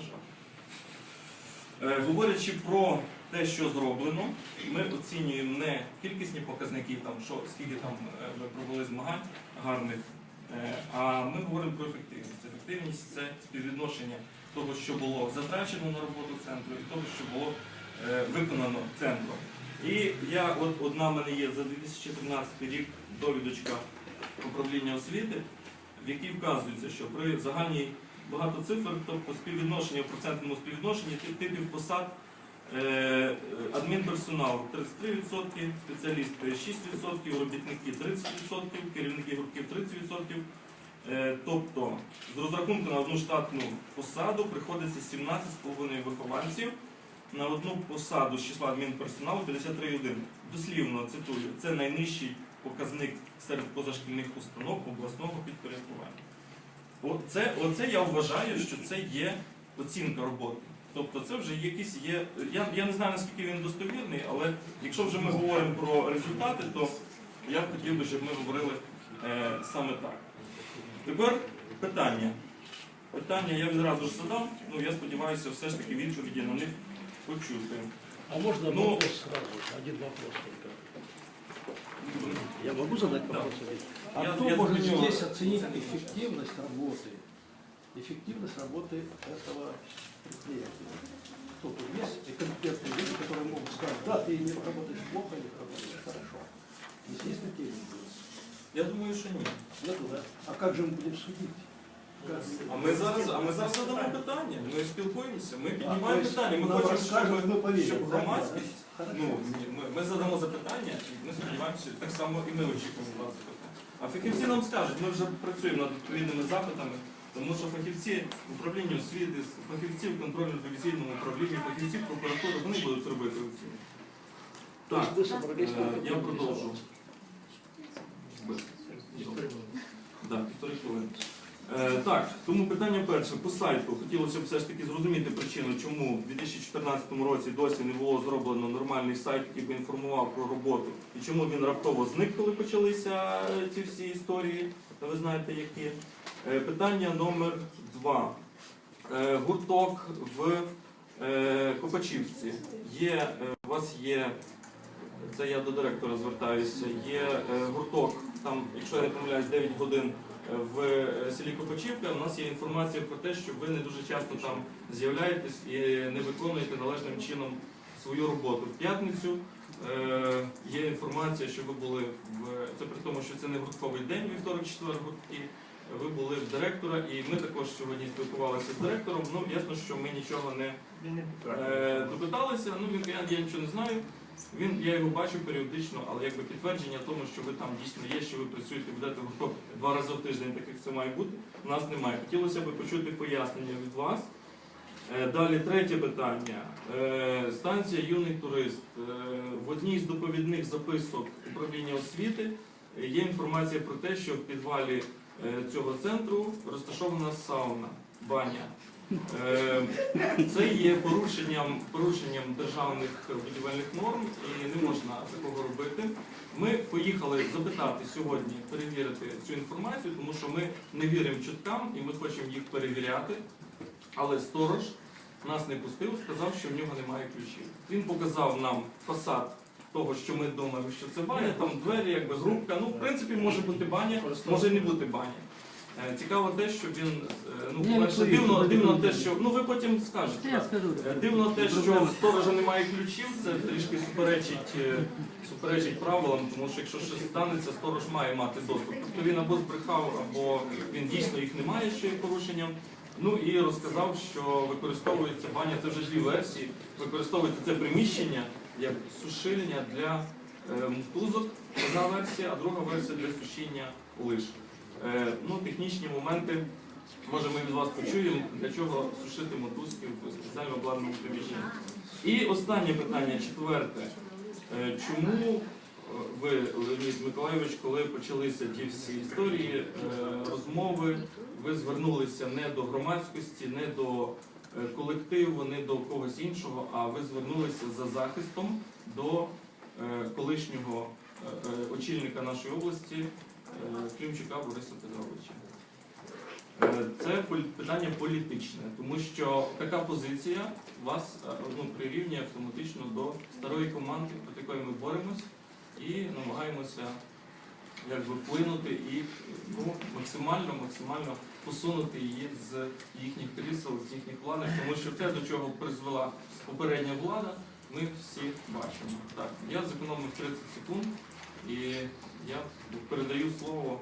жаль. Е, Говорячи про те, що зроблено, ми оцінюємо не кількісні показники, там, що, скільки там е, ми провели змагань гарних, е, а ми говоримо про ефективність. Ефективність це співвідношення того, що було затрачено на роботу центру, і того, що було виконано центром. І я, от одна в мене є за 2014 рік довідочка управління освіти, в якій вказується, що при загальній багато цифр, тобто співвідношення в процентному співвідношенні типів посад, е, адмінперсонал 33%, спеціалісти 6%, робітники 30%, керівники гуртків 30%. Е, Тобто з розрахунку на одну штатну посаду приходиться 17,5 вихованців на одну посаду з числа адмінперсоналу 53,1. Дослівно цитую, це найнижчий показник серед позашкільних установ обласного підпорядкування. Оце, оце я вважаю, що це є оцінка роботи. Тобто це вже якийсь є. Я, я не знаю наскільки він достовірний, але якщо вже ми говоримо про результати, то я б хотів би, щоб ми говорили е, саме так. Тепер питання. Питання я відразу ж задав, ну я сподіваюся, все ж таки відповіді на них почути. А можно Ну- вопрос сразу? Один вопрос только. Я могу задать Да. вопрос? А Я- кто я может заменю. здесь оценить эффективность работы? Эффективность работы этого предприятия? Кто тут есть компетентные люди, которые могут сказать, да, ты не работаешь плохо или работаешь хорошо. Здесь есть такие люди? Я думаю, що ні. Нету, да? А как же мы будем судить? Как? А ми зараз, а ми зараз задамо питання. Ми спілкуємося, ми А, то піднімаємо есть питання. Ми нам хочемо, расскажут, щоб, мы поверим, щоб так? громадськість. Ну, ми, ми задамо запитання, і ми сподіваємося, так само і ми очікуємо вас запитання. А фахівці нам скажуть, ми вже працюємо над відповідними запитами, тому що фахівці управління освіти, фахівці в контрольно-ревізійному управлінні, фахівці прокуратури, вони будуть робити оцінку. Так, е, я продовжу. Да, півтори хвилини. Е, так, тому питання перше. По сайту хотілося б все ж таки зрозуміти причину, чому в 2014 році досі не було зроблено нормальний сайт, який би інформував про роботу, і чому він раптово зник, коли почалися е, ці всі історії, ви знаєте які. Е, питання номер два. Гурток в Копачівці. Є, у вас є це я до директора звертаюся. Є гурток, там, якщо я не помиляюсь, 9 годин в е, селі Копачівка. У нас є інформація про те, що ви не дуже часто там з'являєтесь і не виконуєте належним чином свою роботу. В п'ятницю е, є інформація, що ви були в це при тому, що це не гуртковий день, вівторок, четвер гуртки. Ви були в директора, і ми також сьогодні спілкувалися з директором. Ну ясно, що ми нічого не Е, допиталися, ну він я нічого не знаю. Він, я його бачу періодично, але якби підтвердження тому, що ви там дійсно є, що ви працюєте, гурток два рази в тиждень, так як це має бути, у нас немає. Хотілося б почути пояснення від вас. Е, Далі третє питання. Е, Станція юний турист. Е, В одній з доповідних записок управління освіти є інформація про те, що в підвалі цього центру розташована сауна, баня. Е, Це є порушенням, порушенням державних будівельних норм і не можна такого робити. Ми поїхали запитати сьогодні, перевірити цю інформацію, тому що ми не віримо чуткам і ми хочемо їх перевіряти. Але сторож нас не пустив, сказав, що в нього немає ключів. Він показав нам фасад того, що ми думаємо, що це баня, там двері, якби грубка. Ну, в принципі, може бути баня, може не бути баня. Е, Цікаво те, що він е, ну, Ні, по-перше, дивно, дивно те, що ну ви потім скажете. Я так. скажу. Е, Дивно те, що в сторожа немає ключів, це трішки суперечить, суперечить правилам, тому що якщо щось станеться, сторож має мати доступ. Тобто він або збрехав, або він дійсно їх не має, що є порушенням. Ну і розказав, що використовується баня, це вже дві версії. Використовується це приміщення як сушильня для мотузок, одна версія, а друга версія для сушіння лиш. Е, ну, технічні моменти. Може, ми від вас почуємо, для чого сушити мотузки в спеціально обладнаному приміщенні. І останнє питання, четверте. Е, Чому е, ви, Леонід Миколайович, коли почалися ті всі історії, розмови, ви звернулися не до громадськості, не до колективу, не до когось іншого, а ви звернулися за захистом до колишнього очільника нашої області Клімчука Бориса Петровича. Е, Це питання політичне, тому що така позиція вас е, ну, прирівнює автоматично до старої команди, проти якої ми боремось і намагаємося якби, вплинути і ну, максимально, максимально посунути її з їхніх крісел, з їхніх планів, тому що те, до чого призвела попередня влада, ми всі бачимо. Так, я зекономив 30 секунд і я передаю слово